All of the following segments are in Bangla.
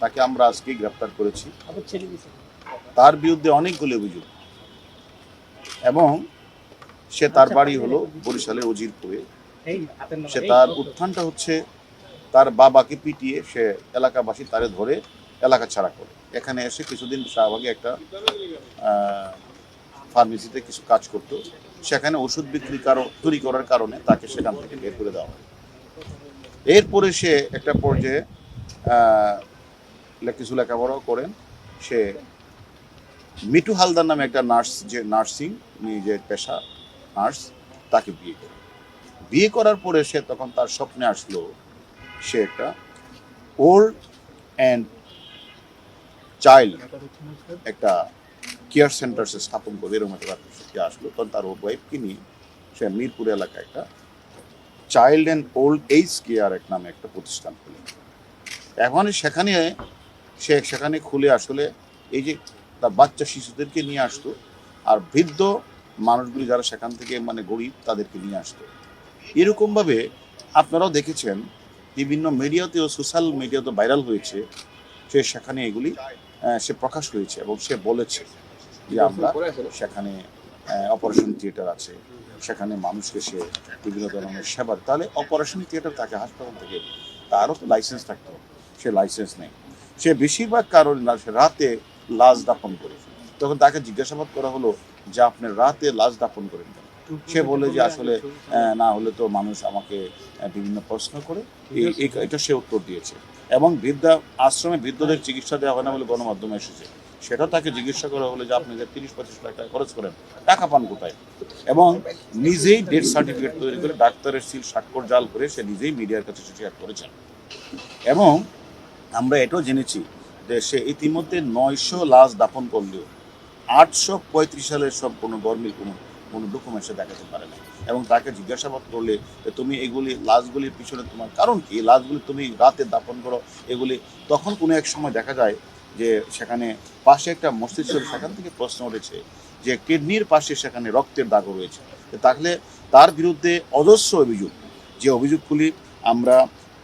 তাকে আমরা আজকে গ্রেপ্তার করেছি। তার বিরুদ্ধে অনেকগুলি অভিযোগ। এবং সে তার বাড়ি হলো বরিশালের উজিরপুরে। সে তার উত্থানটা হচ্ছে তার বাবাকে পিটিয়ে সে এলাকাবাসী তারে ধরে এলাকা ছাড়া করে। এখানে এসে কিছুদিন শাহবাগে একটা ফার্মেসিতে কিছু কাজ করতো। সেখানে ওষুধ বিক্রি কারও তৈরি করার কারণে তাকে সেখান থেকে বের করে দেওয়া হয়। এরপরে সে একটা পর্যায়ে কিছু লেখাপড়াও করেন। সে মিটু হালদার নামে একটা নার্স যে, নার্সিং নিজের পেশা নার্স, তাকে বিয়ে করে। বিয়ে করার পরে সে তখন তার স্বপ্নে আসলো সে একটা ওল্ড অ্যান্ড চাইল্ড একটা কেয়ার সেন্টার সে স্থাপন করবে এরকম একটা ব্যাপার সে আসলো। তখন তার ওয়াইফকে নিয়ে সে মিরপুর এলাকায় একটা child and old age care এক নামে একটা প্রতিষ্ঠান খুলে। এখন সেখানে সে সেখানে খুলে আসলে এই যে তার বাচ্চা শিশুদেরকে নিয়ে আসতো আর বৃদ্ধ মানুষগুলি যারা সেখান থেকে মানে গরিব তাদেরকে নিয়ে আসতো। এরকমভাবে আপনারাও দেখেছেন বিভিন্ন মিডিয়াতেও সোশ্যাল মিডিয়াতে ভাইরাল হয়েছে, সে সেখানে এগুলি সে প্রকাশ হয়েছে এবং সে বলেছে যে আমরা সেখানে অপারেশন থিয়েটার আছে, সেখানে মানুষকে সে বিভিন্ন ধরনের সেবা তাহলে অপারেশন থিয়েটার তাকে হাসপাতাল থেকে, তারও তো লাইসেন্স থাকতো, সে লাইসেন্স নেই। সে বেশিরভাগ কারণ না সে রাতে লাশ দাপন করে তখন তাকে জিজ্ঞাসাবাদ করা হলো যে আপনি রাতে লাশ দাপন করেন কেন? সে বলে যে আসলে না হলে তো মানুষ আমাকে বিভিন্ন প্রশ্ন করে। এটা সে উত্তর দিয়েছে। এবং বৃদ্ধা আশ্রমে বৃদ্ধদের চিকিৎসা দেওয়া হয় না বলে গণমাধ্যমে এসেছে। সেটা তাকে জিজ্ঞাসা করা হলো যে আপনি যে তিরিশ পঁচিশ লাখ টাকা খরচ করেন টাকা পান কোথায়? এবং নিজেই ডেথ সার্টিফিকেট তৈরি করে ডাক্তারের সিল স্বাক্ষর জাল করে সে নিজেই মিডিয়ার কাছে শেয়ার করেছেন। এবং আমরা এটাও জেনেছি যে সে ইতিমধ্যে নয়শো লাশ দাফন করলেও আটশো পঁয়ত্রিশ সালের সব কোনো গরমিল কোনো কোনো ডকুমেন্ট সে দেখাতে পারে না এবং তাকে জিজ্ঞাসাবাদ করলে তুমি এগুলি, লাশগুলির পিছনে তোমার কারণ কি? লাশগুলি তুমি রাতে দাপন করো, এগুলি তখন কোনো এক সময় দেখা যায় যে সেখানে পাশে একটা মস্তিষ্ক সেখান থেকে প্রশ্ন উঠেছে যে কিডনির পাশে সেখানে রক্তের দাগও রয়েছে। তাহলে তার বিরুদ্ধে অজস্র অভিযোগ। যে অভিযোগগুলি আমরা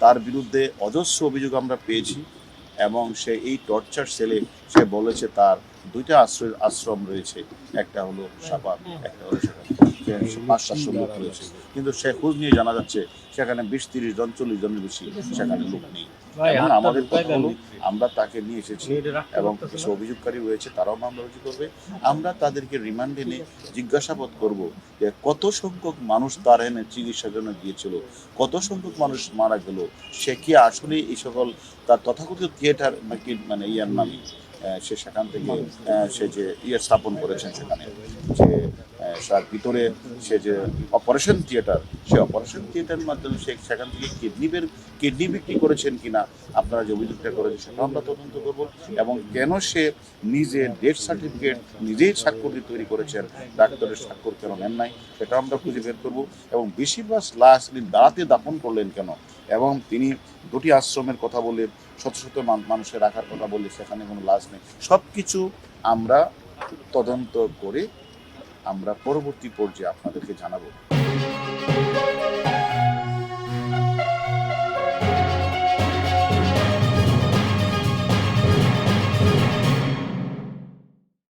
তার বিরুদ্ধে অজস্র অভিযোগ আমরা পেয়েছি এবং সে এই টর্চার সেলে সে বলেছে তার দুইটা আশ্রয় আশ্রম রয়েছে। একটা হলো সাপা একটা হলো পাঁচ সাতশো লোক রয়েছে কিন্তু সে খোঁজ নিয়ে জানা যাচ্ছে সেখানে বিশ তিরিশ জন চল্লিশ জনের বেশি সেখানে লোক নেই। আমাদের কথা হলো আমরা তাকে নিয়ে এসেছি এবং কিছু অভিযোগকারী রয়েছে তারাও মামলা রুজু করবে। আমরা তাদেরকে রিমান্ডে নিয়ে জিজ্ঞাসাবাদ করব যে কত সংখ্যক মানুষ তার এনে চিকিৎসার জন্য গিয়েছিল কত সংখ্যক মানুষ মারা গেল সে কি আসলে এই সকল তার তথাকথিত থিয়েটার নাকি মানে ইয়ার নামে? সে সেখান থেকে সে যে ইয়ে স্থাপন করেছেন সেখানে, যে তার ভিতরে সে যে অপারেশন থিয়েটার সে অপারেশন থিয়েটারের মাধ্যমে সে সেখান থেকে কিডনি বের কিডনি বিক্রি করেছেন কিনা, আপনারা যে অভিযোগটা করেছেন সেটা আমরা তদন্ত করব। এবং কেন সে নিজে ডেথ সার্টিফিকেট নিজেই স্বাক্ষর দিয়ে তৈরি করেছেন, ডাক্তারের স্বাক্ষর কেন নেন নাই সেটা আমরা খুঁজে বের করব। এবং বেশিরভাগ লাশ তিনি দাঁড়াতে দাপন করলেন কেন? এবং তিনি দুটি আশ্রমের কথা বলে শত শত মানুষের রাখার কথা বলে সেখানে কোনো লাশ নেই। সব কিছু আমরা তদন্ত করে আমরা পরবর্তী পর্যায়ে আপনাদেরকে জানাব।